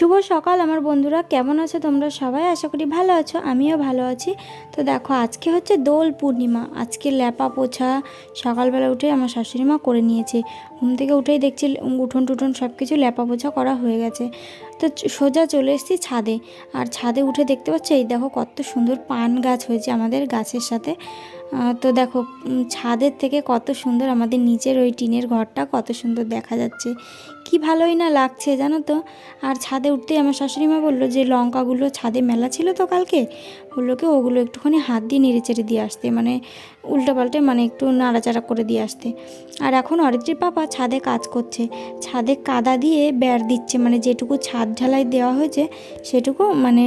শুভ সকাল, আমার বন্ধুরা কেমন আছো তোমরা সবাই? আশা করি ভালো আছো, আমিও ভালো আছি। তো দেখো, আজকে হচ্ছে দোল পূর্ণিমা। আজকে ল্যাপা পোছা সকালবেলা উঠে আমার শাশুড়ি মা করে নিয়েছে। ঘুম থেকে উঠেই দেখছি উঠোন টুঠোন সব কিছু ল্যাপা পোছা করা হয়ে গেছে। তো সোজা চলে এসেছি ছাদে। আর ছাদে উঠে দেখতে পাচ্ছ, এই দেখো কত সুন্দর পান গাছ হয়েছে আমাদের গাছের সাথে। তো দেখো ছাদের থেকে কত সুন্দর আমাদের নিচের ওই টিনের ঘরটা কত সুন্দর দেখা যাচ্ছে। কি ভালোই না লাগছে জানো তো? আর ছাদে উঠতেই আমার শাশুড়ি মা বলল যে, লঙ্কাগুলো ছাদে মেলা ছিল তো কালকে। বলল কি, ওগুলো একটুখানি হাত দিয়ে নেড়ে চেড়ে দিয়ে আসতে মানে উল্টো পাল্টে মানে একটু নাড়াচাড়া করে দিয়ে আসতে। আর এখন অরিত্রীর পাপা ছাদে কাজ করছে। ছাদে কাদা দিয়ে বেড় দিচ্ছে মানে যেটুকু ছাদ ঢালাই দেওয়া হয়েছে, সেটুকু মানে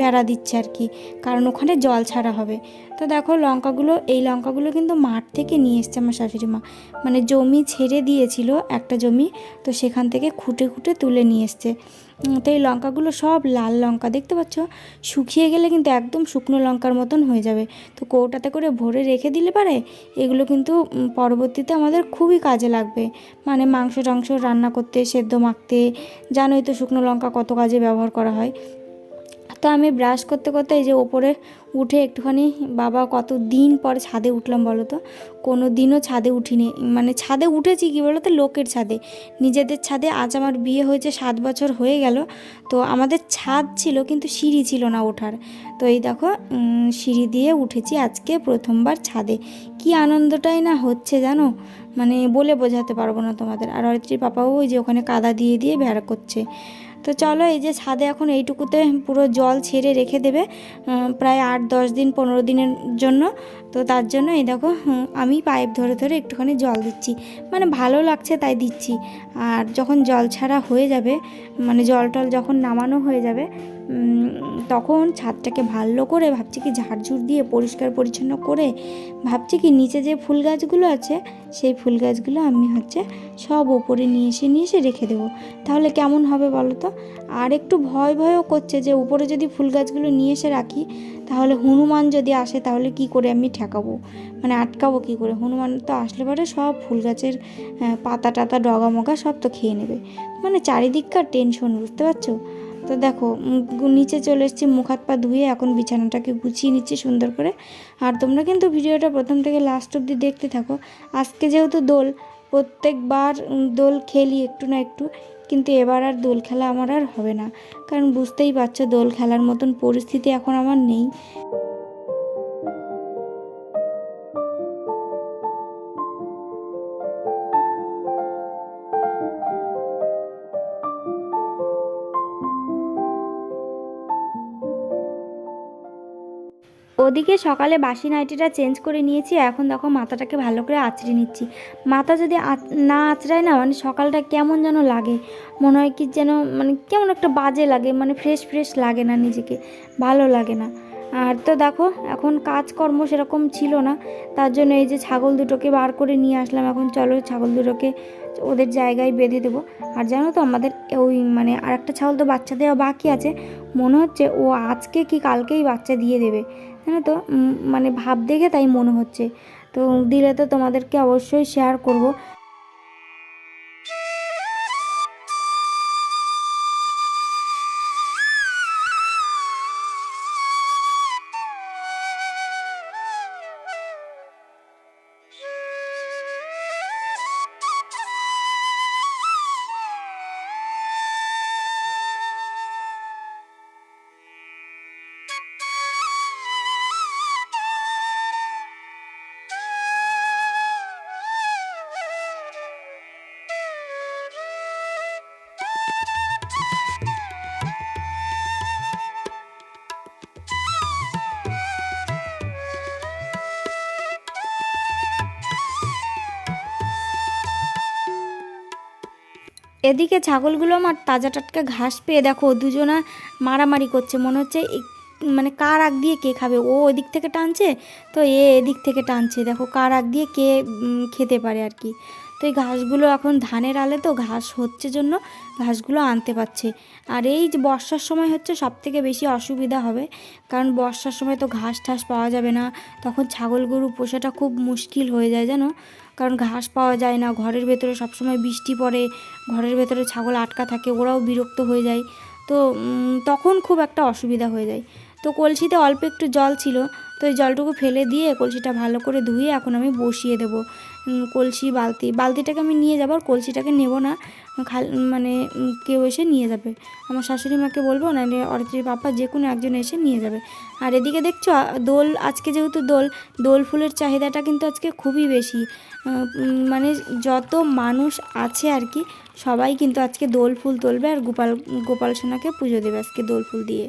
বেড়া দিচ্ছে আর কি, কারণ ওখানে জল ছাড়া হবে। তো দেখো লঙ্কাগুলো, এই লঙ্কাগুলো কিন্তু মাঠ থেকে নিয়ে এসছে আমার শাশুড়ি মা। মানে জমি ছেড়ে দিয়েছিল একটা জমি, তো সেখান থেকে খুঁটে খুঁটে তুলে নিয়ে এসছে। তো এই লঙ্কাগুলো সব লাল লঙ্কা, দেখতে পাচ্ছ? শুকিয়ে গেলে কিন্তু একদম শুকনো লঙ্কার মতন হয়ে যাবে। তো কৌটাতে করে ভরে রেখে দিলে পারে, এগুলো কিন্তু পরবর্তীতে আমাদের খুবই কাজে লাগবে। মানে মাংস টাংস রান্না করতে, সেদ্ধ মাখতে, জানোই তো শুকনো লঙ্কা কত কাজে ব্যবহার করা হয়। তো আমি ব্রাশ করতে করতে এই যে ওপরে উঠে একটুখানি, বাবা কত দিন পরে ছাদে উঠলাম বলো তো? কোনো দিনও ছাদে উঠিনি। মানে ছাদে উঠেছি কি বলো তো? লোকের ছাদে। নিজেদের ছাদে আজ আমার বিয়ে হয়েছে সাত বছর হয়ে গেল। তো আমাদের ছাদ ছিল কিন্তু সিঁড়ি ছিল না ওঠার। তো এই দেখো সিঁড়ি দিয়ে উঠেছি আজকে প্রথমবার ছাদে। কি আনন্দটাই না হচ্ছে জানো? মানে বলে বোঝাতে পারব না তোমাদের। আর অরিত্রীর পাপাও ওই যে ওখানে কাদা দিয়ে দিয়ে বেড়া করছে। তো চলো এই যে ছাদে এখন এইটুকুতে পুরো জল ছেড়ে রেখে দেবে প্রায় আট দশ দিন, পনেরো দিনের জন্য। তো তার জন্য এই দেখো আমি পাইপ ধরে ধরে একটুখানি জল দিচ্ছি। মানে ভালো লাগছে তাই দিচ্ছি। আর যখন জল ছাড়া হয়ে যাবে মানে জল টল যখন নামানো হয়ে যাবে তখন ছাদটাকে ভালো করে ভাবছি কি ঝাড়ঝুড় দিয়ে পরিষ্কার পরিচ্ছন্ন করে ভাবছি কি নিচে যে ফুল গাছগুলো আছে, সেই ফুল গাছগুলো আমি হচ্ছে সব ওপরে নিয়ে এসে নিয়ে এসে রেখে দেবো। তাহলে কেমন হবে বলো তো? আর একটু ভয় ভয়ও করছে যে উপরে যদি ফুল গাছগুলো নিয়ে এসে রাখি, তাহলে হনুমান যদি আসে তাহলে কি করে আমি ঠেকাবো? মানে আটকাবো কি করে? হনুমান তো আসলে পরে সব ফুল গাছের পাতা টাতা ডগা মগা সব তো খেয়ে নেবে। মানে চারিদিককার টেনশন বুঝতে পারছ? তো দেখো নিচে চলে এসেছি, মুখ হাত পা ধুয়ে এখন বিছানাটাকে গুছিয়ে নিচ্ছি সুন্দর করে। আর তোমরা কিন্তু ভিডিওটা প্রথম থেকে লাস্ট অব্দি দেখতে থাকো। আজকে যেহেতু দোল, প্রত্যেকবার দোল খেলি একটু না একটু, কিন্তু এবার আর দোল খেলা আমার আর হবে না। কারণ বুঝতেই পারছ, দোল খেলার মতন পরিস্থিতি এখন আমার নেই। ওদিকে সকালে বাসি নাইটিটা চেঞ্জ করে নিয়েছি, এখন দেখো মাথাটাকে ভালো করে আঁচড়ে নিচ্ছি। মাথা যদি না আঁচড়ায় না মানে সকালটা কেমন যেন লাগে। মনে হয় কি যেন মানে কেমন একটা বাজে লাগে মানে ফ্রেশ ফ্রেশ লাগে না নিজেকে, ভালো লাগে না। আর তো দেখো, এখন কাজকর্ম সেরকম ছিল না, তার জন্য এই যে ছাগল দুটোকে বার করে নিয়ে আসলাম, এখন চলো ছাগল দুটোকে ওদের জায়গায় বেঁধে দেবো। আর জানো তো আমাদের ওই মানে আর একটা ছাগল তো বাচ্চা দেওয়া বাকি আছে, মনে হচ্ছে ও আজকে কি কালকেই বাচ্চা দিয়ে দেবে। জানো তো মানে ভাব দেখে তাই মনে হচ্ছে। তো দিলে তো তোমাদেরকে অবশ্যই শেয়ার করব। এদিকে ছাগলগুলো আমার তাজা টাটকা ঘাস পেয়ে দেখো, দুজনা মারামারি করছে, মনে হচ্ছে মানে কার আগ দিয়ে কে খাবে? ও ওদিক থেকে টানছে, তো এ এদিক থেকে টানছে, দেখো কার আগ দিয়ে কে খেতে পারে আর কি। তো এই ঘাসগুলো এখন ধানের আলে তো ঘাস হচ্ছে জন্য ঘাসগুলো আনতে পারছে। আর এই যে বর্ষার সময় হচ্ছে সব থেকে বেশি অসুবিধা হবে। কারণ বর্ষার সময় তো ঘাস ঠাস পাওয়া যাবে না। তখন ছাগল গরু পোষাটা খুব মুশকিল হয়ে যায় জানো? কারণ ঘাস পাওয়া যায় না, ঘরের ভেতরে সবসময় বৃষ্টি পড়ে, ঘরের ভেতরে ছাগল আটকা থাকে, ওরাও বিরক্ত হয়ে যায়। তো তখন খুব একটা অসুবিধা হয়ে যায়। তো কলসিতে অল্প একটু জল ছিল, তো এই জলটুকু ফেলে দিয়ে কলসিটা ভালো করে ধুয়ে এখন আমি বসিয়ে দেবো। কলসি, বালতি। বালতিটাকে আমি নিয়ে যাব, আর কলসিটাকে নেব না। খাল মানে কেউ এসে নিয়ে যাবে। আমার শাশুড়ি মাকে বলব নাহলে অরিত্রীর পাপা যে কোনো একজন এসে নিয়ে যাবে। আর এদিকে দেখছ, দোল, আজকে যেহেতু দোল দোল ফুলের চাহিদাটা কিন্তু আজকে খুবই বেশি। মানে যত মানুষ আছে আর কি, সবাই কিন্তু আজকে দোল ফুল তুলবে, আর গোপাল গোপাল সোনাকে পুজো দেবে আজকে দোল ফুল দিয়ে।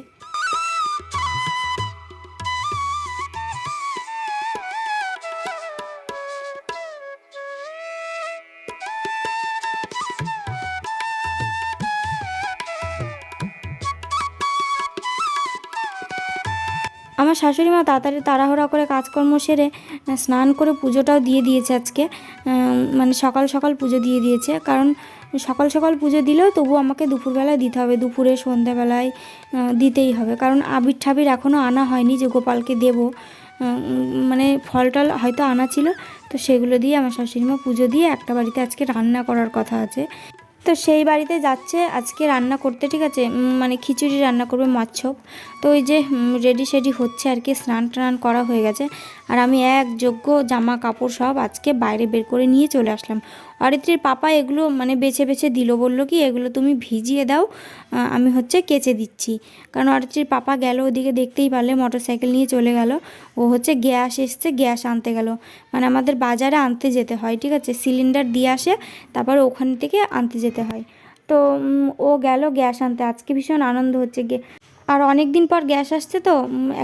শাশুড়ি মা তাড়াতাড়ি তাড়াহুড়া করে কাজকর্ম সেরে স্নান করে পুজোটাও দিয়ে দিয়েছে আজকে। মানে সকাল সকাল পুজো দিয়ে দিয়েছে। কারণ সকাল সকাল পুজো দিলেও তবু আমাকে দুপুরবেলায় দিতে হবে। দুপুরে, সন্ধ্যাবেলায় দিতেই হবে। কারণ আবির ঠাবির এখনও আনা হয়নি যে গোপালকে দেবো। মানে ফল টল হয়তো আনা ছিল। তো সেগুলো দিয়ে আমার শাশুড়ি মা পুজো দিয়ে একটা বাড়িতে আজকে রান্না করার কথা আছে। তো সেই বাড়িতে যাচ্ছে, আজকে রান্না করতে, ঠিক আছে? মানে খিচুড়ি রান্না করবে মচ্ছপ তো ওই যে রেডি সেডি হচ্ছে আর কি, স্নান টান করা হয়ে গেছে। আর আমি এক যোগ্য জামা কাপড় সব আজকে বাইরে বের করে নিয়ে চলে আসলাম। অরিত্রীর পাপা এগুলো মানে বেছে বেছে দিল, বলল কি, এগুলো তুমি ভিজিয়ে দাও আমি হচ্ছে কেচে দিচ্ছি। কারণ অরিত্রীর পাপা গেল ওদিকে দেখতেই পারলে মোটর সাইকেল নিয়ে চলে গেল। ও হচ্ছে গ্যাস এসছে, গ্যাস আনতে গেল। মানে আমাদের বাজারে আনতে যেতে হয়, ঠিক আছে? সিলিন্ডার দিয়ে আসে, তারপর ওখান থেকে আনতে যেতে হয়। তো ও গেল গ্যাস আনতে। আজকে ভীষণ আনন্দ হচ্ছে গে আর অনেক দিন পর গ্যাস আসছে তো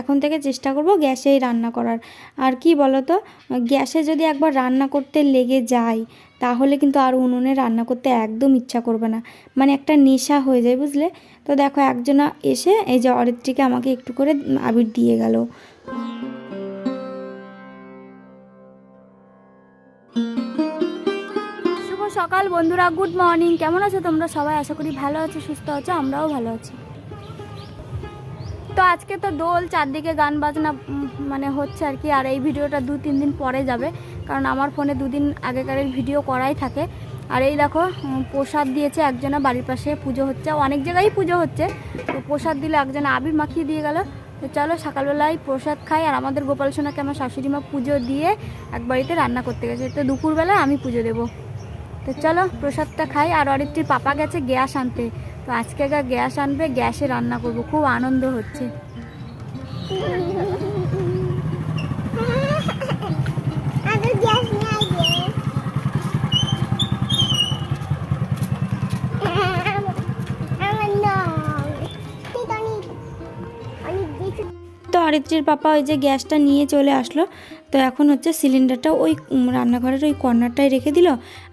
এখন থেকে চেষ্টা করব গ্যাসেই রান্না করার। আর কি বলো তো গ্যাসে যদি একবার রান্না করতে লেগে যায় তাহলে কিন্তু আর উনুনে রান্না করতে একদম ইচ্ছা করবে না। মানে একটা নেশা হয়ে যায় বুঝলে? তো দেখো একজনা এসে এই যে অরিত্রীকে আমাকে একটু করে আবির দিয়ে গেল। সকাল বন্ধুরা, গুড মর্নিং। কেমন আছো তোমরা? সবাই আশা করি ভালো আছো, সুস্থ আছো, আমরাও ভালো আছি। তো আজকে তো দোল, চারদিকে গান বাজনা মানে হচ্ছে আর কি। আর এই ভিডিওটা দু, তিন দিন পরে যাবে, কারণ আমার ফোনে দুদিন আগেকারের ভিডিও করাই থাকে। আর এই দেখো প্রসাদ দিয়েছে একজনা, বাড়ির পাশে পুজো হচ্ছে। অনেক জায়গায় পুজো হচ্ছে। তো প্রসাদ দিলে একজনা আবির মাখিয়ে দিয়ে গেল। তো চলো, সকালবেলায় প্রসাদ খাই। আর আমাদের গোপাল সোনাকে আমার শাশুড়ি মা পুজো দিয়ে এক বাড়িতে রান্না করতে গেছে। তো দুপুরবেলায় আমি পুজো দেবো। তো চলো, প্রসাদটা খাই। আর অরিত্রীর পাপা গেছে গ্যাস আনতে। তো আজকে গা গ্যাস আনবে গ্যাসে রান্না করব খুব আনন্দ হচ্ছে। তো অরিত্রীর পাপা ওই যে গ্যাসটা নিয়ে চলে আসলো। তো এখন হচ্ছে সিলিন্ডারটা ওই রান্নাঘরের ওই কর্নারটায় রেখে দিল।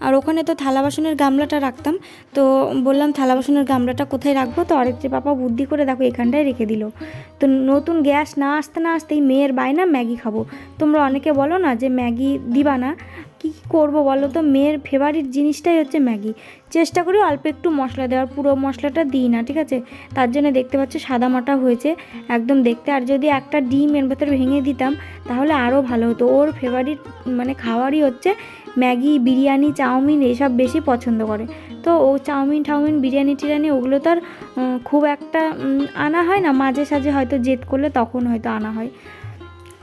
আর ওখানে তো থালা বাসনের গামলাটা রাখতাম। তো বললাম, থালা বাসনের গামলাটা কোথায় রাখব? তো আরেকটি পাপা বুদ্ধি করে দেখো এখানটায় রেখে দিল। তো নতুন গ্যাস না আসতে, না আসতেই মেয়ের বায়না ম্যাগি খাব। তোমরা অনেকে বলো না যে ম্যাগি দিবা না। কী কী করব বলো তো? মেয়ের ফেভারিট জিনিসটাই হচ্ছে ম্যাগি। চেষ্টা করি অল্প একটু মশলা দেওয়ার, পুরো মশলাটা দিই না, ঠিক আছে? তার জন্য দেখতে পাচ্ছ সাদা মাটা হয়েছে, একদম দেখতে। আর যদি একটা ডিম এর ভেতরে ভেঙে দিতাম, তাহলে আরও ভালো হতো। ওর ফেভারিট মানে খাওয়ারই হচ্ছে ম্যাগি, বিরিয়ানি, চাউমিন, এসব বেশি পছন্দ করে। তো ও চাউমিন, ঠাউমিন, বিরিয়ানি, টিরিয়ানি, ওগুলো তো আর খুব একটা আনা হয় না। মাঝে সাঝে হয়তো জেদ করলে তখন হয়তো আনা হয়।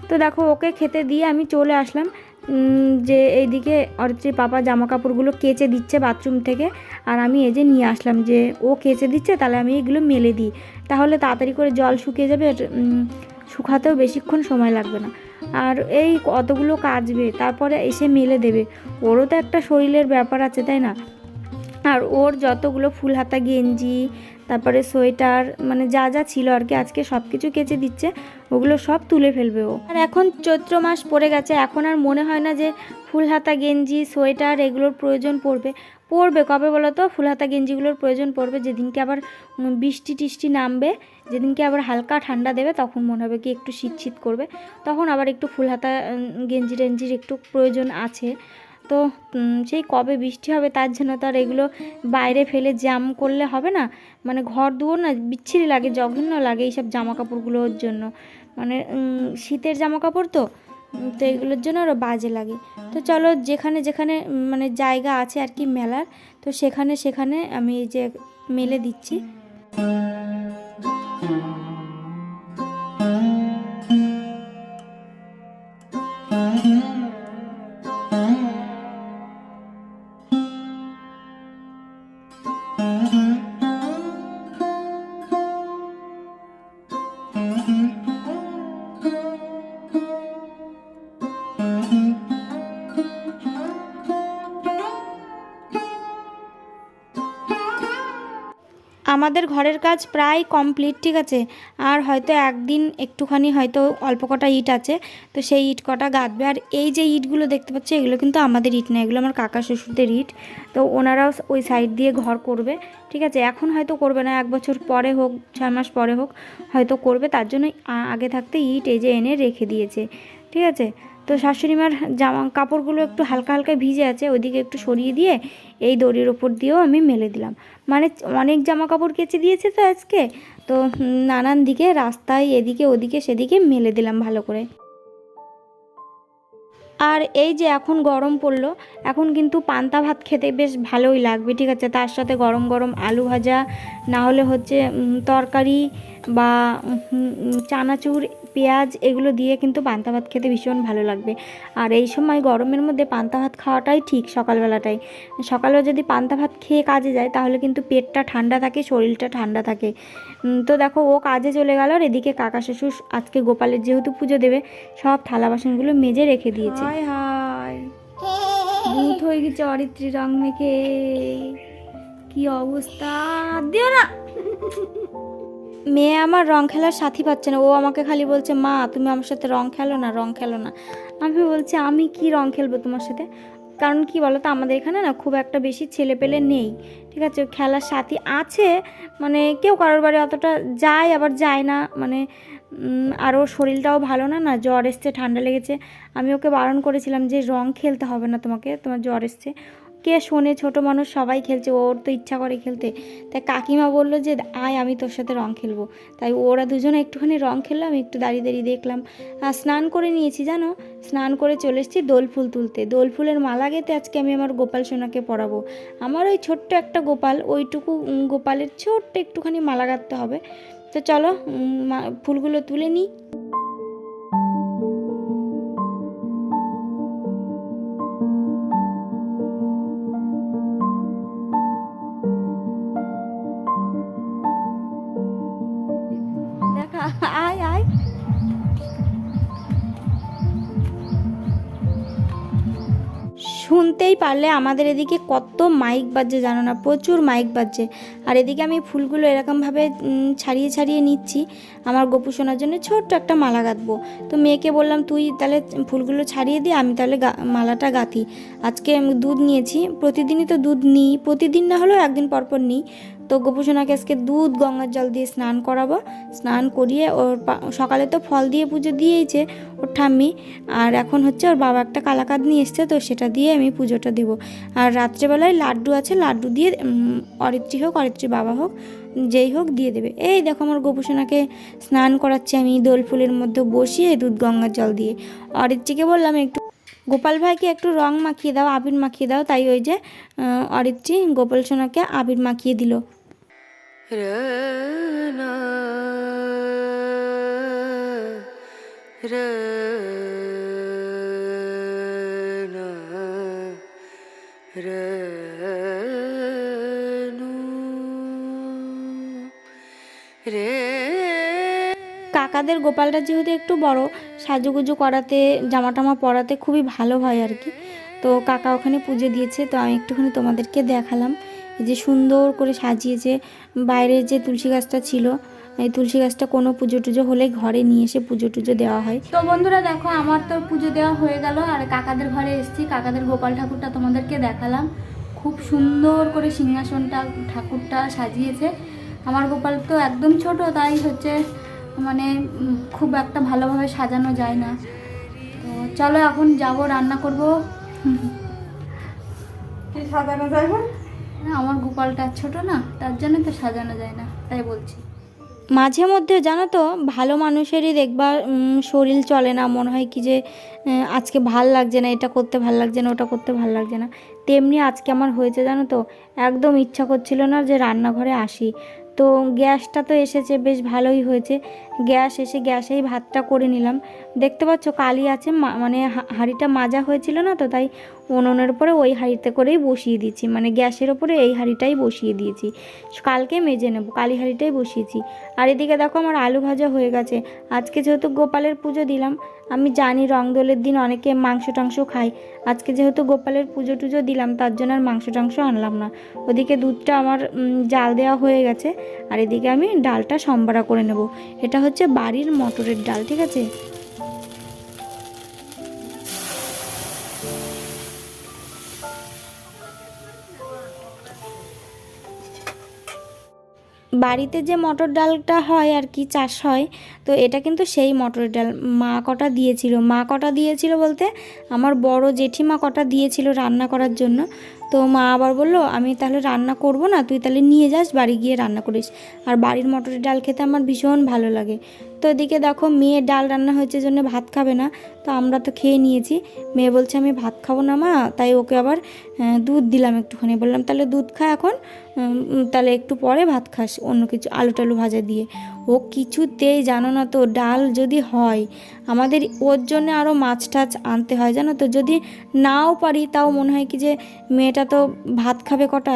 তো দেখো, ওকে খেতে দিয়ে আমি চলে আসলাম। যে এইদিকে অরিত্রীর পাপা জামা কাপড়গুলো কেচে দিচ্ছে বাথরুম থেকে, আর আমি এই যে নিয়ে আসলাম যে ও কেচে দিচ্ছে, তাহলে আমি এগুলো মেলে দিই। তাহলে তাড়াতাড়ি করে জল শুকিয়ে যাবে শুকাতেও বেশিক্ষণ সময় লাগবে না। আর এই কতগুলো কাচবে, তারপরে এসে মেলে দেবে। ওরও তো একটা শরীরের ব্যাপার আছে, তাই না? আর ওর যতগুলো ফুল হাতা গেঞ্জি তারপরে সোয়েটার মানে যা যা ছিল আর কি, আজকে সব কিছু কেচে দিচ্ছে, ওগুলো সব তুলে ফেলবে ও। আর এখন চৈত্র মাস পড়ে গেছে, এখন আর মনে হয় না যে ফুল হাতা গেঞ্জি, সোয়েটার এগুলোর প্রয়োজন পড়বে। পড়বে, কবে বলো তো ফুল হাতা গেঞ্জিগুলোর প্রয়োজন পড়বে, যেদিনকে আবার বৃষ্টি টিষ্টি নামবে, যেদিনকে আবার হালকা ঠান্ডা দেবে, তখন মনে হবে কি একটু শীত শীত করবে। তখন আবার একটু ফুল হাতা গেঞ্জি টেঞ্জির একটু প্রয়োজন আছে। তো সেই কবে বৃষ্টি হবে তার জন্য তো আর এগুলো বাইরে ফেলে জ্যাম করলে হবে না। মানে ঘর দুয়ার না বিচ্ছিরি লাগে, জঘন্য লাগে এইসব জামা কাপড়গুলোর জন্য। মানে শীতের জামা কাপড় তো তো এগুলোর জন্য আরও বাজে লাগে। তো চলো যেখানে যেখানে মানে জায়গা আছে আর কি মেলার, তো সেখানে সেখানে আমি এই যে মেলে দিচ্ছি। আমাদের ঘরের কাজ প্রায় কমপ্লিট ঠিক আছে? আর হয়তো একদিন একটুখানি হয়তো অল্প কটা ইট আছে, তো সেই ইট কটা গাঁথবে। আর এই যে ইটগুলো দেখতে পাচ্ছি, এগুলো কিন্তু আমাদের ইট না, এগুলো আমার কাকা শ্বশুরদের ইট। তো ওনারাও ওই সাইড দিয়ে ঘর করবে, ঠিক আছে? এখন হয়তো করবে না, এক বছর পরে হোক, ছয় মাস পরে হোক, হয়তো করবে। তার জন্য আগে থাকতে ইট এই যে এনে রেখে দিয়েছে, ঠিক আছে? তো শাশুড়িমার জামা কাপড়গুলো একটু হালকা হালকা ভিজে আছে, ওইদিকে একটু সরিয়ে দিয়ে এই দড়ির ওপর দিয়েও আমি মেলে দিলাম। মানে অনেক জামা কাপড় কেচে দিয়েছে তো আজকে, তো নানান দিকে রাস্তায় এদিকে ওদিকে সেদিকে মেলে দিলাম ভালো করে। আর এই যে এখন গরম পড়ল, এখন কিন্তু পান্তা ভাত খেতে বেশ ভালোই লাগবে, ঠিক আছে? তার সাথে গরম গরম আলু ভাজা, না হলে হচ্ছে তরকারি বা চানাচুর পেঁয়াজ এগুলো দিয়ে কিন্তু পান্তা ভাত খেতে ভীষণ ভালো লাগবে। আর এই সময় গরমের মধ্যে পান্তা ভাত খাওয়াটাই ঠিক সকালবেলাটাই। সকালে যদি পান্তা ভাত খেয়ে কাজে যায়, তাহলে কিন্তু পেটটা ঠান্ডা থাকে, শরীরটা ঠান্ডা থাকে। তো দেখো, ও কাজে চলে গেল আর এদিকে কাকা শ্বশুর আজকে গোপালের যেহেতু পুজো দেবে, সব থালা বাসনগুলো মেজে রেখে দিয়েছে। হায় হায়। ভূত হয়ে গেছে অরিত্রী রং মেখে। কি অবস্থা? দিও না। মেয়ে আমার রং খেলার সাথী পাচ্ছে না। ও আমাকে খালি বলছে মা তুমি আমার সাথে রং খেলো না রং খেলো না। আমি বলছি আমি কি রং খেলব তোমার সাথে? কারণ কি বলো তো আমাদের এখানে না খুব একটা বেশি ছেলে পেলে নেই ঠিক আছে? খেলার সাথী আছে মানে কেউ কারোর বাড়ি অতটা যায় আবার যায় না মানে উম, আর ওর শরীরটাও ভালো না না জ্বর এসছে ঠান্ডা লেগেছে। আমি ওকে বারণ করেছিলাম যে রং খেলতে হবে না তোমাকে তোমার জ্বর এসছে। কে শোনে ছোট মানুষ সবাই খেলছে, ওর তো ইচ্ছা করে খেলতে। তাই কাকিমা বলল যে, আয়, আমি তোর সাথে রং খেলব। তাই ওরা দুজনে একটুখানি রং খেললো আমি একটু দাঁড়িয়ে দাঁড়িয়ে দেখলাম। স্নান করে নিয়েছি, জানো? স্নান করে চলে এসেছি দোল ফুল তুলতে। দোল ফুলের মালা গেতে আজকে আমি আমার গোপাল সোনাকে পরাবো। আমার ওই ছোট্ট একটা গোপাল, ওইটুকু গোপালের ছোট্ট একটুখানি মালা গাঁথতে হবে। তো চলো ফুলগুলো তুলে নিই। শুনতেই পারলে আমাদের এদিকে কত মাইক বাজছে জানো না? প্রচুর মাইক বাজছে। আর এদিকে আমি ফুলগুলো এরকমভাবে ছাড়িয়ে ছাড়িয়ে নিচ্ছি। আমার গোপু শোনার জন্য ছোট্ট একটা মালা গাঁথবো। তো মেয়েকে বললাম, তুই তাহলে ফুলগুলো ছাড়িয়ে দিয়ে আমি তাহলে মালাটা গাঁথি। আজকে দুধ নিয়েছি। প্রতিদিনই তো দুধ নিই, প্রতিদিন না হলেও একদিন পর পর নিই। তো গোপুসোনাকে আজকে দুধ গঙ্গার জল দিয়ে স্নান করাবো। স্নান করিয়ে ওর সকালে তো ফল দিয়ে পুজো দিয়েইছে ওর ঠাম্মি। আর এখন হচ্ছে ওর বাবা একটা কালাকাদ নিয়ে এসছে, তো সেটা দিয়ে আমি পুজোটা দেবো। আর রাত্রেবেলায় লাড্ডু আছে, লাড্ডু দিয়ে অরিত্রী হোক অরিত্রী বাবা হোক, যেই হোক দিয়ে দেবে। এই দেখো আমার গোপুসোনাকে স্নান করাচ্ছি আমি দোল ফুলের মধ্যে বসিয়ে দুধ গঙ্গার জল দিয়ে। অরিত্রীকে বললাম একটু, গোপাল ভাইকে একটু রং মাখিয়ে দাও, আবির মাখিয়ে দাও। তাই ওই যে অরিত্রী গোপাল সোনাকে আবির মাখিয়ে দিল। কাকাদের গোপালটা যেহেতু একটু বড়, সাজুগুজু করাতে জামা টামা পরাতে খুবই ভালো হয় আর কি। তো কাকা ওখানে পুজো দিয়েছে, তো আমি একটুখানি তোমাদেরকে দেখালাম। যে সুন্দর করে সাজিয়েছে। বাইরে যে তুলসী গাছটা ছিল এই তুলসী গাছটা কোনো পুজো টুজো হলে ঘরে নিয়ে এসে পুজো টুজো দেওয়া হয়। তো বন্ধুরা দেখো আমার তো পুজো দেওয়া হয়ে গেল আর কাকাদের ঘরে এসেছি। কাকাদের গোপাল ঠাকুরটা তোমাদেরকে দেখালাম। খুব সুন্দর করে সিংহাসনটা ঠাকুরটা সাজিয়েছে। আমার গোপাল তো একদম ছোট তাই হচ্ছে মানে খুব একটা ভালোভাবে সাজানো যায় না। তো চলো এখন যাব রান্না করব। সাজানো যায় না আমার গোপালটা ছোট না, তার জন্য তো সাজানো যায় না, তাই বলছি। মাঝে মধ্যে জানো তো, ভালো মানুষেরই দেখবা শরীর চলে না, মনে হয় কি যে আজকে ভালো লাগছে না, এটা করতে ভালো লাগছে না, ওটা করতে ভালো লাগছে না। তেমনি আজকে আমার হয়েছে জানো তো, একদম ইচ্ছা করছিল না যে রান্নাঘরে আসি। তো গ্যাসটা তো এসেছে, বেশ ভালোই হয়েছে। গ্যাস এসে গ্যাসেই ভাতটা করে নিলাম। দেখতে পাচ্ছ কালি আছে মানে হাঁড়িটা মাজা হয়েছিল না তো, তাই উনুনের উপরে ওই হাঁড়িতে করেই বসিয়ে দিয়েছি। মানে গ্যাসের ওপরে এই হাঁড়িটাই বসিয়ে দিয়েছি। কালকে মেজে নেব, কালি হাঁড়িটাই বসিয়েছি। আর এদিকে দেখো আমার আলু ভাজা হয়ে গেছে। আজকে যেহেতু গোপালের পুজো দিলাম, আমি জানি রংদোলের দিন অনেকে মাংস টাংস খায়। আজকে যেহেতু গোপালের পুজো টুজো দিলাম, তার জন্য আর মাংস টাংস আনলাম না। ওদিকে দুধটা আমার জাল দেওয়া হয়ে গেছে। আর এদিকে আমি ডালটা সম্বারা করে নেব। এটা হচ্ছে বাড়ির মটরের ডাল ঠিক আছে? বাড়িতে যে মটর ডালটা হয় আর কি চাষ হয়, তো এটা কিন্তু সেই মটর ডাল। মা কটা দিয়েছিল। মা কটা দিয়েছিল বলতে আমার বড় জেঠিমা কটা দিয়েছিল রান্না করার জন্য। তো মা আবার বলল, আমি তাহলে রান্না করব না, তুই তাহলে নিয়ে যাস, বাড়ি গিয়ে রান্না করিস। আর বাড়ির মটরের ডাল খেতে আমার ভীষণ ভালো লাগে। তো এদিকে দেখো মেয়ে ডাল রান্না হয়েছে জন্য ভাত খাবে না, তো আমরা তো খেয়ে নিয়েছি। মেয়ে বলছে, আমি ভাত খাব না মা। তাই ওকে আবার দুধ দিলাম একটুখানি। বললাম, তাহলে দুধ খা এখন। তাহলে একটু পরে ভাত খাস, অন্য কিছু আলু টালু ভাজা দিয়ে। ও কিছুতেই জানো না তো, ডাল যদি হয়, আমাদের ওর জন্য আরও মাছ টাছ আনতে হয়, জানো তো? যদি নাও পারি, তাও মনে হয় কি যে মেয়েটা তো ভাত খাবে কটা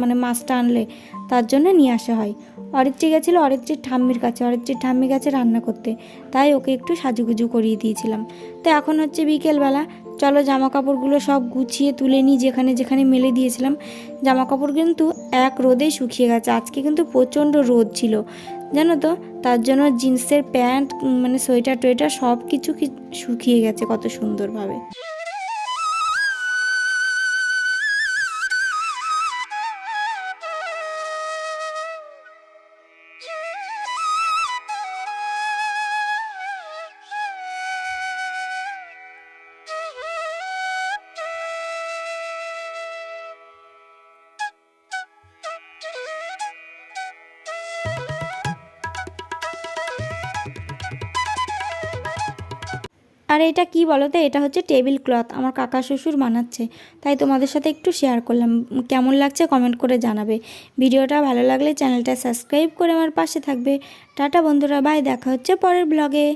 মানে মাছটা আনলে, তার জন্য নিয়ে আসা হয়। অরিত্রি গেছিল অরিত্রির ঠাম্মির কাছে অরিত্রির ঠাম্মি গেছে রান্না করতে। তাই ওকে একটু সাজুগুজু করিয়ে দিয়েছিলাম। তো এখন হচ্ছে বিকেলবেলা চলো জামা কাপড়গুলো সব গুছিয়ে তুলে নিই যেখানে যেখানে মেলে দিয়েছিলাম। জামা কাপড় কিন্তু এক রোদেই শুকিয়ে গেছে। আজকে কিন্তু প্রচণ্ড রোদ ছিল। জানো তো? তার জন্য জিন্সের প্যান্ট মানে সোয়েটার টোয়েটার সব কিছু শুকিয়ে গেছে কত সুন্দরভাবে। আর এটা কি বলো তো এটা হচ্ছে টেবিল ক্লথ আমার কাকা শ্বশুর বানাচ্ছে। তাই তোমাদের সাথে একটু শেয়ার করলাম। কেমন লাগছে কমেন্ট করে জানাবে। ভিডিওটা ভালো লাগলে চ্যানেলটা সাবস্ক্রাইব করে আমার পাশে থাকবে। টাটা বন্ধুরা বাই দেখা হচ্ছে পরের ব্লগে